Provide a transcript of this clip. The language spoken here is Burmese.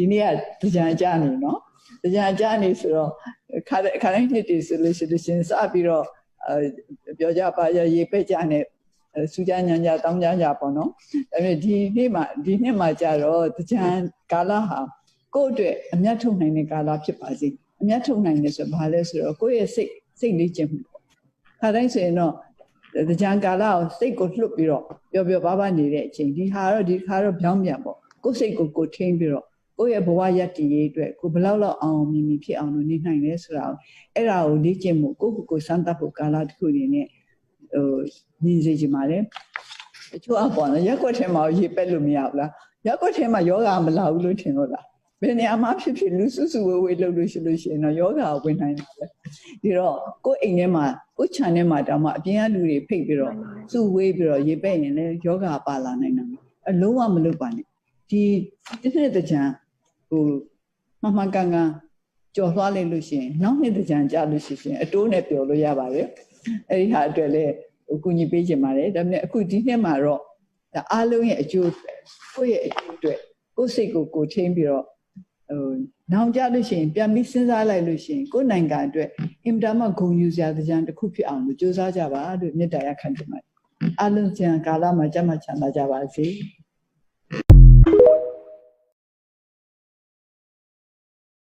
ဒီနေ့ကကြံကြနေနော်ကြံကြနေဆိုတော့ခါတဲ့ခါတိုင်းနှစ်တည်းဆိုလို့ရှိလို့ရှင်စပြီးတော့အဲပြောကြပါရရေပက်ကြနေစူးကြညံကြတောင်းကြကြပေါ့နော်ဒါပေမဲ့ဒီနေ့မှာဒီနှစ်မှာကြတော့ကြံကာလဟာကိုယ့်အတွက်အမျက်ထုတ်နိုင်တဲ့ကာလဖြစ်ပါစေအမျက်ထုတ်နိုင်တယ်ဆိုဘာလဲဆိုတော့ကိုယ့်ရဲ့စိတ်စိတ်လေးကျင်မှုပေါ့ခါတိုင်းဆိုရင်တော့ကြံကာလကိုစိတ်ကိုလှုပ်ပြီးတော့ပျော်ပျော်ပါးပါးနေတဲ့အချိန်ဒီဟာတော့ဒီခါတော့ပြောင်းပြန်ပေါ့ကိုယ်စိတ်ကိုကိုထိန်းပြီးတော့ ကိုယ့်ရဲ့ဘဝရည်တည်ရေးအတွက်ကိုဘယ်လောက်လောက်အောင်မြင်မြင်ဖြစ်အောင်လို့နေနိုင်လဲဆိုတာကိုအဲ့ဒါကိုလေ့ကျင့်မှုကိုကိုကိုစမ်းသပ်ဖို့ကာလတစ်ခုနေနဲ့ဟိုညီစေချင်ပါတယ်အချို့အပေါ်နော်ရက်ွက်ထဲမှာရေပက်လို့မရဘူးလားရက်ွက်ထဲမှာယောဂမလာဘူးလို့ထင်လို့လားဘယ်နေရာမှာဖြစ်ဖြစ်လူစုစုဝေးဝေးလုပ်လို့ရှိလို့ရှိရင်တော့ယောဂဝင်နိုင်တယ်ပဲဒီတော့ကိုယ့်အိမ်ထဲမှာကိုယ့်ခြံထဲမှာတောင်မှအပြင်ကလူတွေဖိတ်ပြီးတော့စုဝေးပြီးတော့ရေပက်ရင်လည်းယောဂပါလာနိုင်တယ်အလုံးဝမလုပ်ပါနဲ့ဒီတစ်နှစ်တစ်ချံ ဟိုမှန်မှန်ကန်ကန်ကြော်သွားလိုက်လို့ရှိရင်နောက်နှစ်တစ်ချံကြာလို့ရှိရင်အတိုးနဲ့ပျော်လို့ရပါတယ်အဲ့ဒီဟာအတွက်လည်းဟိုကူညီပေးခြင်းပါတယ်ဒါပေမဲ့အခုဒီနှစ်မှာတော့ဒါအားလုံးရဲ့အကျိုးကိုယ့်ရဲ့အကျိုးအတွက်ကိုယ့်စိတ်ကိုကိုယ်ချင်းပြီးတော့ဟိုနောင်ကြလို့ရှိရင်ပြန်ပြီးစဉ်းစားလိုက်လို့ရှိရင်ကိုယ်နိုင်ငံအတွက်အင်တာမဂုဏ်ယူစရာတရားတစ်ခုဖြစ်အောင်လို့ကြိုးစားကြပါလို့မေတ္တာရခံချင်ပါတယ်အလုံးစံကာလမှာကြမ်းမှချမ်းသာကြပါစေ။